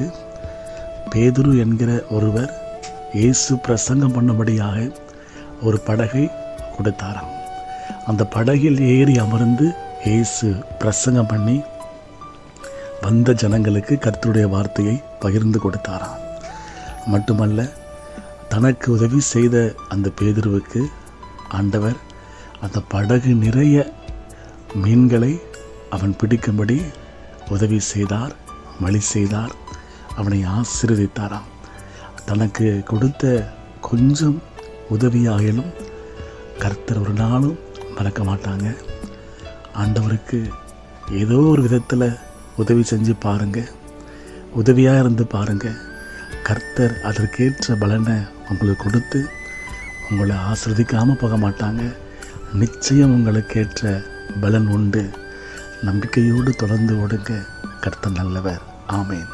ஜனங்களுக்கு பேதுரு என்கிற ஒருவர் இயேசு பிரசங்கம் பண்ணும்படியாக ஒரு படகை கொடுத்தாராம். அந்த படகில் ஏறி அமர்ந்து இயேசு பிரசங்கம் பண்ணி வந்த ஜனங்களுக்கு கர்த்தருடைய வார்த்தையை பகிர்ந்து கொடுத்தாராம். மட்டுமல்ல தனக்கு உதவி செய்த அந்த பேதுருவுக்கு ஆண்டவர் அந்த படகு நிறைய மீன்களை அவன் பிடிக்கும்படி உதவி செய்தார் வழி செய்தார். அவனை ஆசீர்வதித்தாராம். தனக்கு கொடுத்த கொஞ்சம் உதவியாயிலும் கர்த்தர் ஒரு நாளும் மறக்க மாட்டாங்க. ஆண்டவருக்கு ஏதோ ஒரு விதத்தில் உதவி செஞ்சு பாருங்கள் உதவியாக இருந்து பாருங்க. கர்த்தர் அதற்கேற்ற பலனை உங்களுக்கு கொடுத்து உங்களை ஆசிர்வதிக்காமல் போக மாட்டாங்க. நிச்சயம் உங்களுக்கேற்ற பலன் உண்டு. நம்பிக்கையோடு தொடர்ந்து ஓடுங்க கர்த்தர் நல்லவர். ஆமேன்.